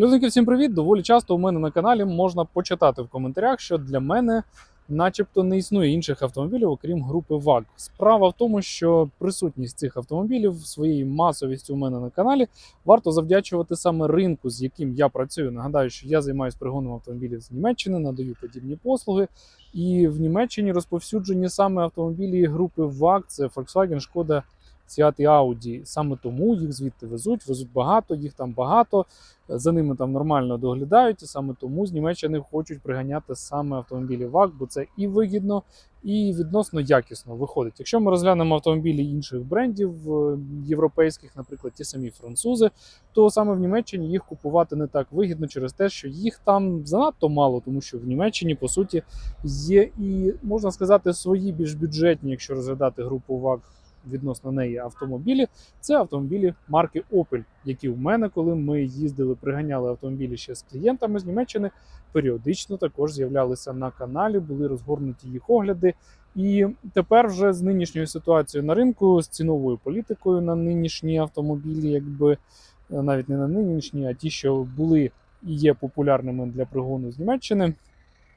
Людники, всім привіт! Доволі часто у мене на каналі можна почитати в коментарях, що для мене, начебто, не існує інших автомобілів, окрім групи ВАГ. Справа в тому, що присутність цих автомобілів своєю масовістю у мене на каналі варто завдячувати саме ринку, з яким я працюю. Нагадаю, що я займаюся пригоном автомобілів з Німеччини, надаю подібні послуги. І в Німеччині розповсюджені саме автомобілі групи ВАГ, це Volkswagen, Шкода. Seat і Audi. Саме тому їх звідти везуть, везуть багато, їх там багато, за ними там нормально доглядають, і саме тому з Німеччини хочуть приганяти саме автомобілі ВАГ, бо це і вигідно, і відносно якісно виходить. Якщо ми розглянемо автомобілі інших брендів е, європейських, наприклад, ті самі французи, то саме в Німеччині їх купувати не так вигідно через те, що їх там занадто мало, тому що в Німеччині по суті є і можна сказати свої більш бюджетні, якщо розглядати групу ВАГ відносно неї автомобілі. Це автомобілі марки Opel, які в мене, коли ми їздили, приганяли автомобілі ще з клієнтами з Німеччини, періодично також з'являлися на каналі, були розгорнуті їх огляди. І тепер вже з нинішньою ситуацією на ринку, з ціновою політикою на нинішні автомобілі, якби е, навіть не на нинішні, а ті, що були і є популярними для пригону з Німеччини.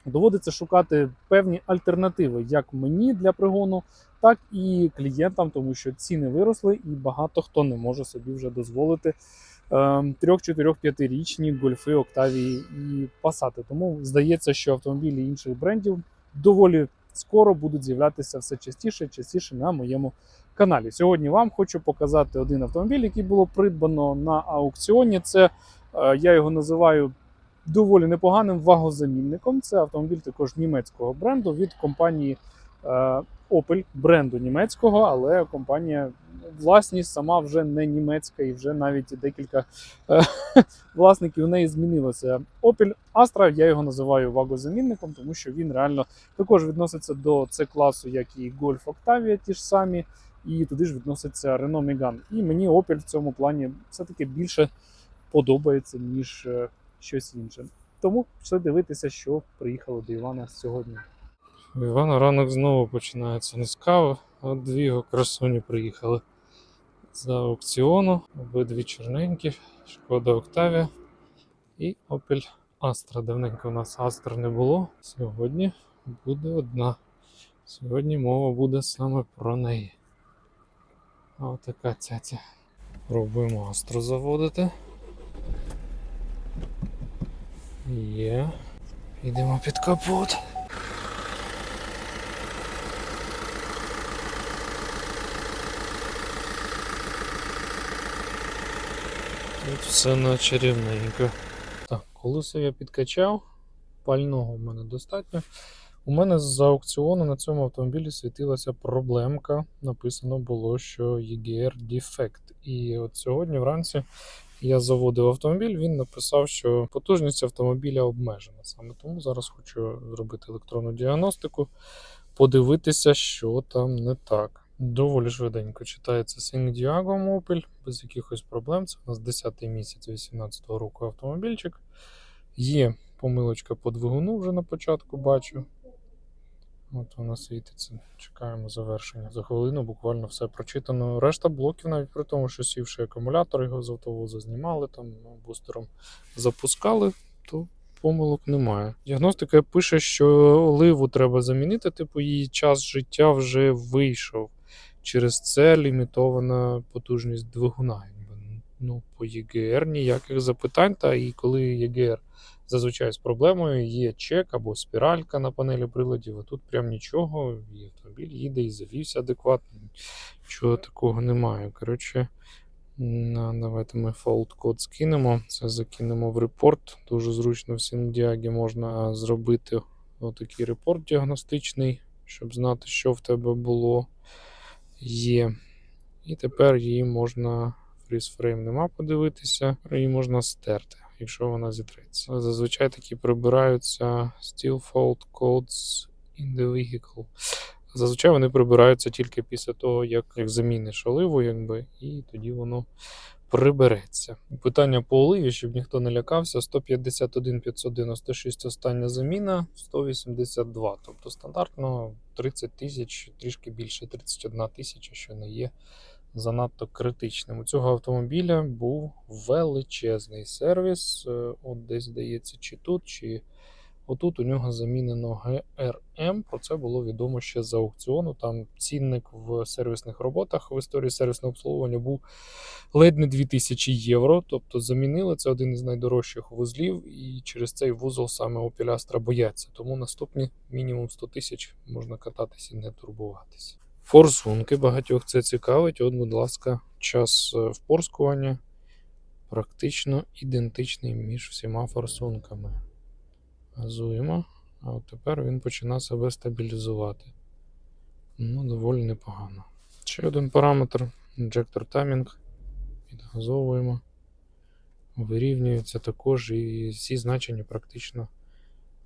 Доводиться шукати певні альтернативи як мені для пригону, так і клієнтам, тому що ціни виросли, і багато хто не може собі вже дозволити 3-4-5-річні гольфи, Октавії і Пасати. Тому здається, що автомобілі інших брендів доволі скоро будуть з'являтися все частіше частіше на моєму каналі. Сьогодні вам хочу показати один автомобіль, який було придбано на аукціоні. Це е, я його називаю доволі непоганим вагозамінником. Це автомобіль також німецького бренду від компанії е, Opel, бренду німецького, але компанія власність сама вже не німецька, і вже навіть декілька е, власників у неї змінилося. Opel Astra, я його називаю вагозамінником, тому що він реально також відноситься до це класу, як і Golf Octavia, ті ж самі, і туди ж відноситься Renault Megane. І мені Opel в цьому плані все-таки більше подобається, ніж е, щось інше. Тому все дивитися, що приїхало до Івана сьогодні. У Івана ранок знову починається не з кави, а дві красуні приїхали за аукціону. Обидві чорненькі, шкода Октавія і Opel Astra. Давненько у нас Astra не було. Сьогодні буде одна. Сьогодні мова буде саме про неї. Отака цяця. Пробуємо Astra заводити. Є. Йдемо під капот. Тут все наче рівненько. Так, колесо я підкачав, пального в мене достатньо. У мене з аукціону на цьому автомобілі світилася проблемка. Написано було, що EGR Defect. І от сьогодні вранці я заводив автомобіль, він написав, що потужність автомобіля обмежена. Саме тому зараз хочу зробити електронну діагностику, подивитися, що там не так. Доволі швиденько читається Sing Diago Opel, без якихось проблем. Це у нас 10 місяць 2018 року автомобільчик. Є помилочка по двигуну вже на початку бачу. От вона світиться. Чекаємо завершення. За хвилину буквально все прочитано. Решта блоків, навіть при тому, що сівши акумулятор, його з автовоза знімали, там ну, бустером запускали, то помилок немає. Діагностика пише, що оливу треба замінити, типу її час життя вже вийшов. Через це лімітована потужність двигуна. Ну, по ЄГР ніяких запитань. Та і коли ЄГР зазвичай з проблемою є чек або спіралька на панелі приладів, а тут прям нічого, і автомобіль їде і завівся адекватно. Нічого такого немає. Коротше, давайте ми fault код скинемо. Це закинемо в репорт. Дуже зручно в Сіндіагі можна зробити отакий репорт діагностичний, щоб знати, що в тебе було. Є. І тепер її можна фрізфрейм нема подивитися, її можна стерти, якщо вона зітреться. Зазвичай такі прибираються Still Fault Codes in the Vehicle. Зазвичай вони прибираються тільки після того, як, як заміниш оливу, якби, і тоді воно прибереться. Питання по оливі, щоб ніхто не лякався: 151 596 остання заміна, 182. Тобто стандартно 30 тисяч, трішки більше 31 тисяча, що не є занадто критичним. У цього автомобіля був величезний сервіс. е, От десь здається, чи тут, чи отут у нього замінено ГРМ. Про це було відомо ще з аукціону. Там цінник в сервісних роботах в історії сервісного обслуговування був ледь не 2000 євро. Тобто замінили це один із найдорожчих вузлів, і через цей вузол саме Astra бояться. Тому наступні мінімум 100 тисяч можна кататись і не турбуватися. Форсунки багатьох це цікавить. От, будь ласка, час е, впорскування практично ідентичний між всіма форсунками. Газуємо, а от тепер він починає себе стабілізувати. Ну, доволі непогано. Ще один параметр інжектор таймінг. Підгазовуємо. Вирівнюється також і всі значення практично,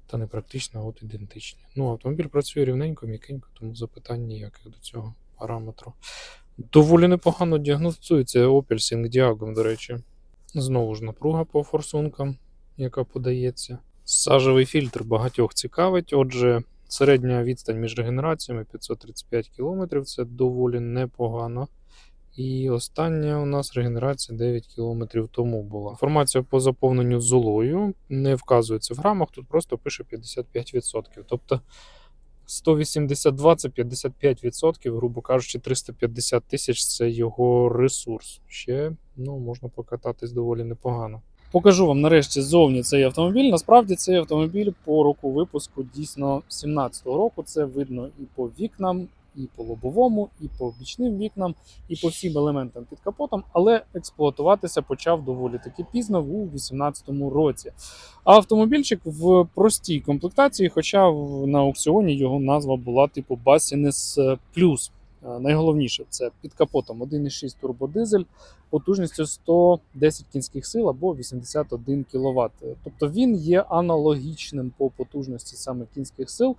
та не практично, от ідентичні. Ну, автомобіль працює рівненько, м'якенько, тому запитань ніяких до цього параметру. Доволі непогано діагностується Opel Sync до речі. Знову ж напруга по форсункам, яка подається. Сажевий фільтр багатьох цікавить. Отже, середня відстань між регенераціями 535 км це доволі непогано. І остання у нас регенерація 9 км тому була. Інформація по заповненню золою не вказується в грамах, тут просто пише 55%. Тобто 182 це 55%, грубо кажучи, 350 тисяч це його ресурс. Ще ну, можна покататись доволі непогано. Покажу вам нарешті ззовні цей автомобіль. Насправді цей автомобіль по року випуску дійсно 17-го року. Це видно і по вікнам, і по лобовому, і по бічним вікнам, і по всім елементам під капотом, але експлуатуватися почав доволі таки пізно у 18-му році. А автомобільчик в простій комплектації, хоча на аукціоні його назва була типу Basines Plus. Е, Найголовніше це під капотом 1,6 турбодизель потужністю 110 кінських сил або 81 кВт. Тобто він є аналогічним по потужності саме кінських сил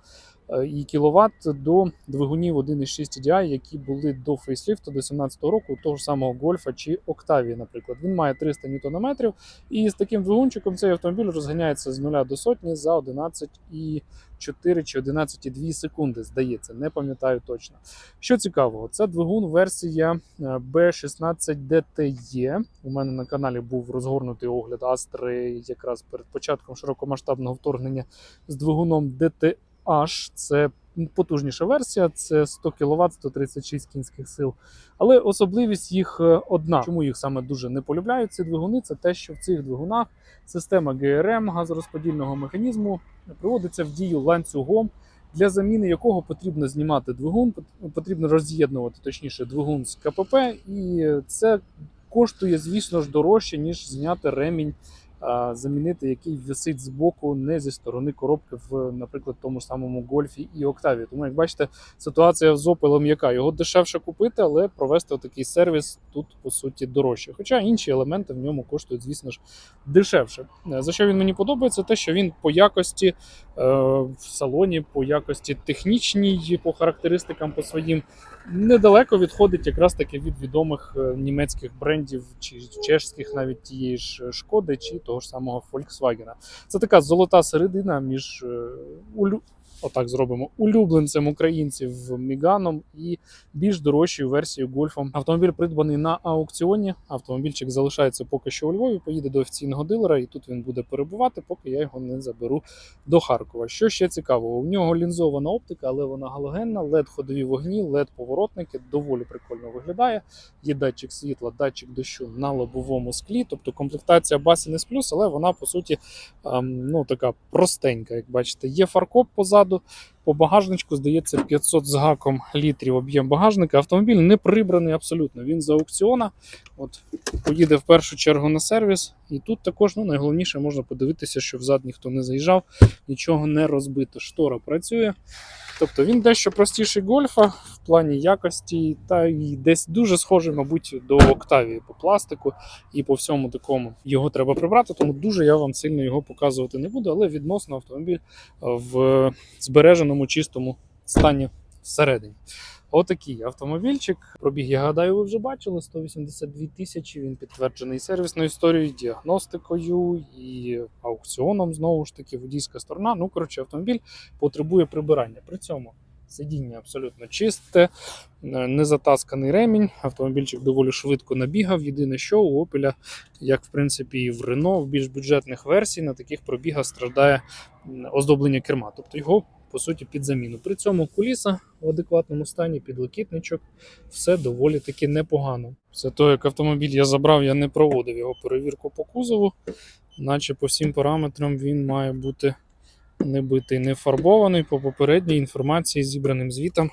е, і кіловат до двигунів 1,6 TDI, які були до фейсліфту до 2017 року, того ж самого Гольфа чи Октавії, наприклад. Він має 300 Нм, і з таким двигунчиком цей автомобіль розганяється з 0 до сотні за 11,4 чи 11,2 секунди, здається, не пам'ятаю точно. Що цікавого, це двигун версія е, B16DTE. У мене на каналі був розгорнутий огляд Астри якраз перед початком широкомасштабного вторгнення з двигуном DTH. Це потужніша версія, це 100 кВт, 136 кінських сил. Але особливість їх е, одна. Чому їх саме дуже не полюбляють ці двигуни? Це те, що в цих двигунах система ГРМ газорозподільного механізму приводиться в дію ланцюгом для заміни якого потрібно знімати двигун, пот- потрібно роз'єднувати точніше двигун з КПП, і це коштує, звісно ж, дорожче, ніж зняти ремінь, замінити, який висить збоку, не зі сторони коробки в, наприклад, тому самому гольфі і Октаві. Тому, як бачите, ситуація з Opel яка його дешевше купити, але провести такий сервіс тут по суті дорожче. Хоча інші елементи в ньому коштують, звісно ж, дешевше. Е, За що він мені подобається, те, що він по якості е, в салоні, по якості технічній, по характеристикам по своїм недалеко відходить якраз таки від відомих е, німецьких брендів чи чешських, навіть тієї ж шкоди, чи того ж самого Volkswagen. Це така золота середина між е. Отак зробимо улюбленцем українців Міганом і більш дорожчою версією гольфом. Автомобіль придбаний на аукціоні. Автомобільчик залишається поки що у Львові. Поїде до офіційного дилера, і тут він буде перебувати, поки я його не заберу до Харкова. Що ще цікавого? У нього лінзована оптика, але вона галогенна, led ходові вогні, led поворотники доволі прикольно виглядає. Є датчик світла, датчик дощу на лобовому склі. Тобто комплектація Basines Plus, але вона по суті ем, ну така простенька. Як бачите, є фаркоп позаду. mercado По багажничку здається 500 з гаком літрів об'єм багажника. Автомобіль не прибраний абсолютно. Він з аукціона. От поїде в першу чергу на сервіс. І тут також ну, найголовніше можна подивитися, що взад ніхто не заїжджав, нічого не розбито. Штора працює. Тобто він дещо простіший гольфа в плані якості, та й десь дуже схожий, мабуть, до Октавії по пластику і по всьому такому. Його треба прибрати, тому дуже я вам сильно його показувати не буду, але відносно автомобіль в збереженому чистому стані всередині. Отакий автомобільчик. Пробіг, я гадаю, ви вже бачили 182 тисячі. Він підтверджений сервісною історією, діагностикою і аукціоном. Знову ж таки, водійська сторона. Ну коротше, автомобіль потребує прибирання. При цьому Сидіння абсолютно чисте, е, не затасканий ремінь. Автомобільчик доволі швидко набігав. Єдине, що у Opel, як в принципі і в Renault, в більш бюджетних версій, на таких пробігах страждає оздоблення керма. Тобто його по суті під заміну. При цьому куліса в адекватному стані, підлокітничок, все доволі таки непогано. Після того, як автомобіль я забрав, я не проводив його перевірку по кузову, наче по всім параметрам він має бути не битий, не фарбований. По попередній інформації, зібраним звітам,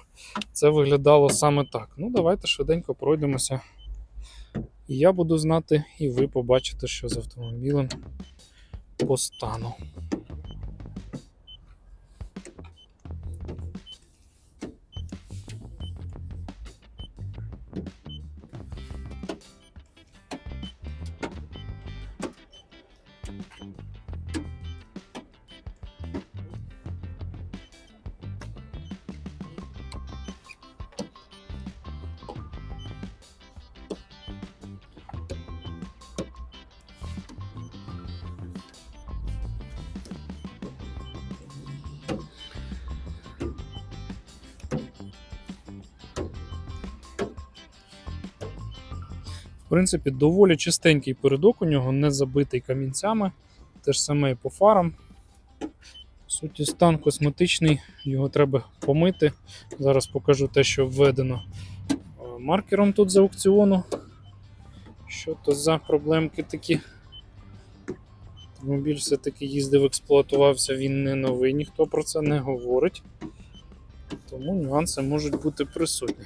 це виглядало саме так. Ну, давайте швиденько пройдемося. І я буду знати, і ви побачите, що з автомобілем по стану. Принципі, доволі чистенький передок у нього, не забитий камінцями. Те ж саме і по фарам. По суті, стан косметичний, його треба помити. Зараз покажу те, що введено е, маркером тут з аукціону. Що то за проблемки такі. Автомобіль все-таки їздив, експлуатувався, він не новий, ніхто про це не говорить. Тому нюанси можуть бути присутні.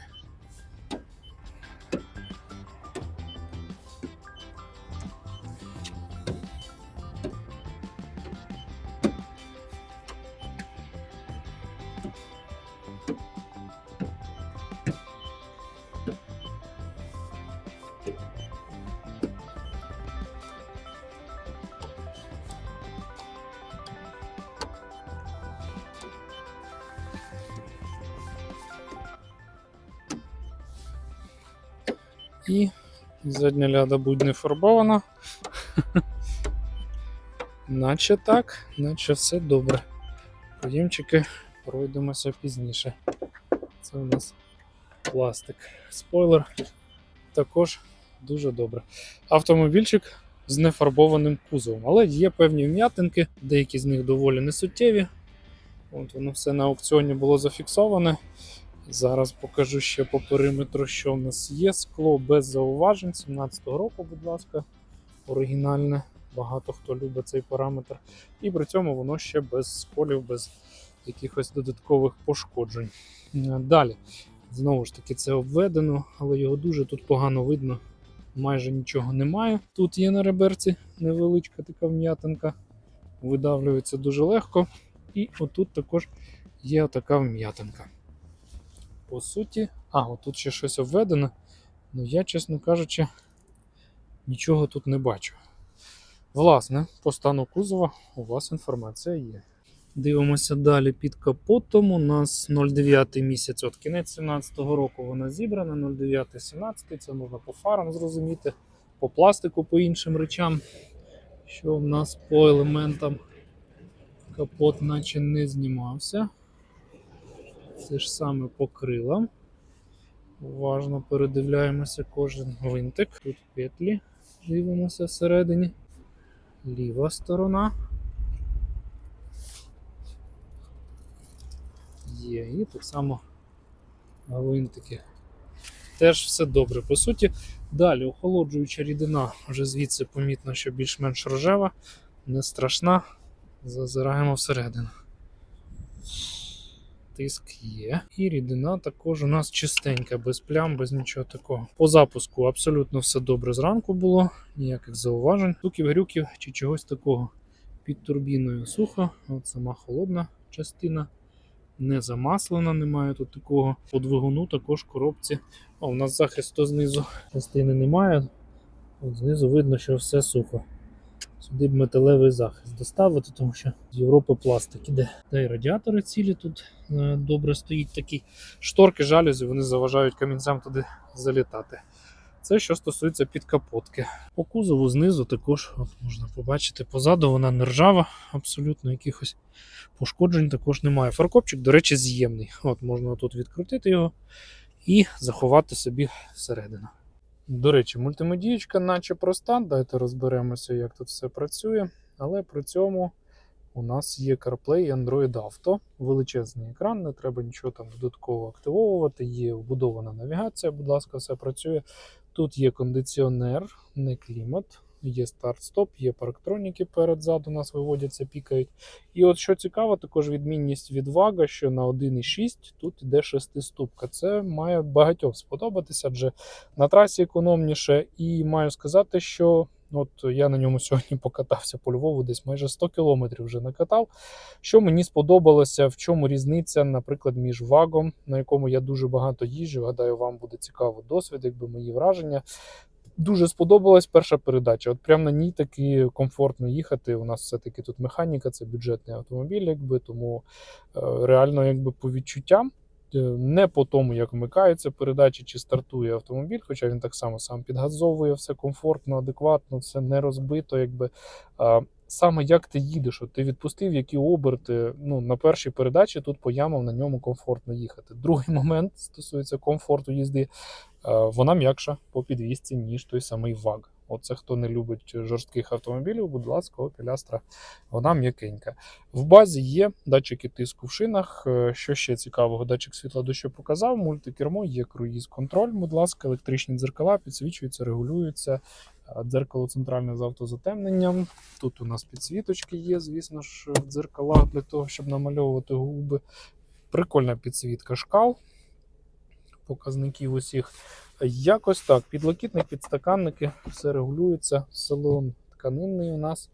І задня ляда будь не фарбована. Наче так, наче все добре. Подімчики пройдемося пізніше. Це у нас пластик. Спойлер також дуже добре. Автомобільчик з нефарбованим кузовом, але є певні вм'ятинки, деякі з них доволі несуттєві. От воно все на аукціоні було зафіксоване. Зараз покажу ще по периметру, що в нас є. Скло без зауважень 17-го року, будь ласка, оригінальне. Багато хто любить цей параметр. І при цьому воно ще без сколів, без якихось додаткових пошкоджень. Е, Далі, знову ж таки, це обведено, але його дуже тут погано видно. Майже нічого немає. Тут є на реберці невеличка така вм'ятинка. Видавлюється дуже легко. І отут також є така вм'ятинка. По суті, а, отут ще щось обведено. Ну я, чесно кажучи, нічого тут не бачу. Власне, по стану кузова у вас інформація є. Дивимося далі під капотом. У нас 09 місяць, от кінець 17-го року вона зібрана, 09-17, це можна по фарам зрозуміти, по пластику, по іншим речам. Що в нас по елементам капот наче не знімався. Це ж саме по крилам. Уважно передивляємося кожен гвинтик. Тут петлі. Дивимося всередині. Ліва сторона. Є. І так само гвинтики. Теж все добре. По суті, далі охолоджуюча рідина, вже звідси помітно, що більш-менш рожева, не страшна. Зазираємо всередину тиск є. І рідина також у нас чистенька, без плям, без нічого такого. По запуску абсолютно все добре зранку було, ніяких зауважень, стуків, грюків чи чогось такого. Під турбіною сухо, от сама холодна частина. Не замаслена, немає тут такого. По двигуну також коробці. А у нас захисту знизу частини немає. От знизу видно, що все сухо. Сюди б металевий захист доставити, тому що з Європи пластик іде. Та й радіатори цілі тут е, добре стоїть такі. Шторки, жалюзі, вони заважають камінцям туди залітати. Це що стосується підкапотки. По кузову знизу також от можна побачити. Позаду вона не ржава, абсолютно якихось пошкоджень також немає. Фаркопчик, до речі, з'ємний. От можна тут відкрутити його і заховати собі всередину. До речі, мультимедієчка наче проста. Дайте розберемося, як тут все працює. Але при цьому у нас є CarPlay і Android Auto. Величезний екран, не треба нічого там додатково активовувати. Є вбудована навігація, будь ласка, все працює. Тут є кондиціонер, не клімат, є старт-стоп, є парктроніки перед-зад у нас виводяться, пікають. І от що цікаво, також відмінність від Вага, що на 1.6 тут іде шестиступка. Це має багатьом сподобатися, адже на трасі економніше. І маю сказати, що от я на ньому сьогодні покатався по Львову, десь майже 100 кілометрів вже накатав. Що мені сподобалося, в чому різниця, наприклад, між вагом, на якому я дуже багато їжджу. Гадаю, вам буде цікаво досвід, якби мої враження. Дуже сподобалась перша передача. От прямо на ній таки комфортно їхати. У нас все-таки тут механіка, це бюджетний автомобіль, якби тому е, реально, якби по відчуттям. е, Не по тому, як вмикаються передачі чи стартує автомобіль, хоча він так само сам підгазовує, все комфортно, адекватно, все не розбито. Якби саме як ти їдеш, от ти відпустив які оберти. Ну на першій передачі тут по ямам на ньому комфортно їхати. Другий момент стосується комфорту їзди. е, Вона м'якша по підвісці, ніж той самий ВАГ. Оце хто не любить жорстких автомобілів, будь ласка, Astra, вона м'якенька. В базі є датчики тиску в шинах. Е, Що ще цікавого? Датчик світла дощу показав, мультикермо, є круїз-контроль, будь ласка, електричні дзеркала підсвічуються, регулюються. Е, Дзеркало центральне з автозатемненням. Тут у нас підсвіточки є, звісно ж, в дзеркалах для того, щоб намальовувати губи. Прикольна підсвітка шкал показників усіх. Якось так. Підлокітник, підстаканники, все регулюється. Салон тканинний у нас.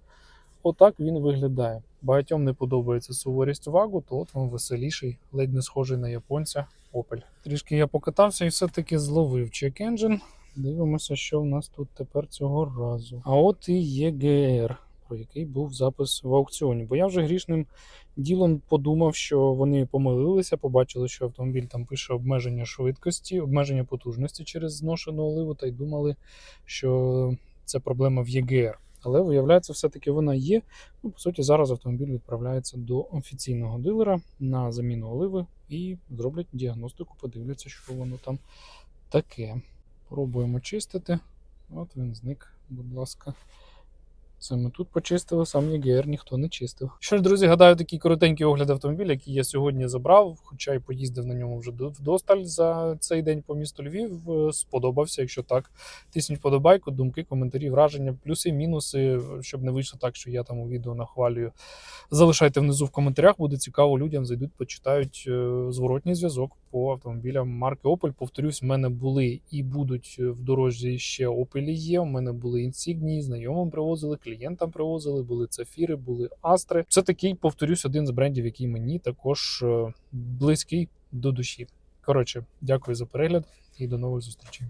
Отак він виглядає. Багатьом не подобається суворість вагу, то от вам веселіший, ледь не схожий на японця Opel. Трішки я покатався і все-таки зловив engine. Дивимося, що в нас тут тепер цього разу. А от і є GR, про який був запис в аукціоні. Бо я вже грішним ділом подумав, що вони помилилися, побачили, що автомобіль там пише обмеження швидкості, обмеження потужності через зношену оливу, та й думали, що це проблема в ЄГР. Але виявляється, все-таки вона є. Ну, по суті, зараз автомобіль відправляється до офіційного дилера на заміну оливи і зроблять діагностику, подивляться, що воно там таке. Пробуємо чистити. От він зник, будь ласка. Це ми тут почистили, сам ЄГР ніхто не чистив. Що ж, друзі, гадаю, такий коротенький огляд автомобіля, який я сьогодні забрав, хоча й поїздив на ньому вже до- вдосталь за цей день по місту Львів. Е, Сподобався. Якщо так, тисніть подобайку, думки, коментарі, враження, плюси, мінуси, щоб не вийшло так, що я там у відео нахвалюю. Залишайте внизу в коментарях, буде цікаво людям, зайдуть, почитають е, зворотній зв'язок по автомобілям марки Opel. Повторюсь, в мене були і будуть в дорожі ще Opel є. У мене були інсігнії, знайомим привозили, клієнтам привозили, були цефіри, були астри. Це такий, повторюсь, один з брендів, який мені також е, близький до душі. Коротше, дякую за перегляд і до нових зустрічей.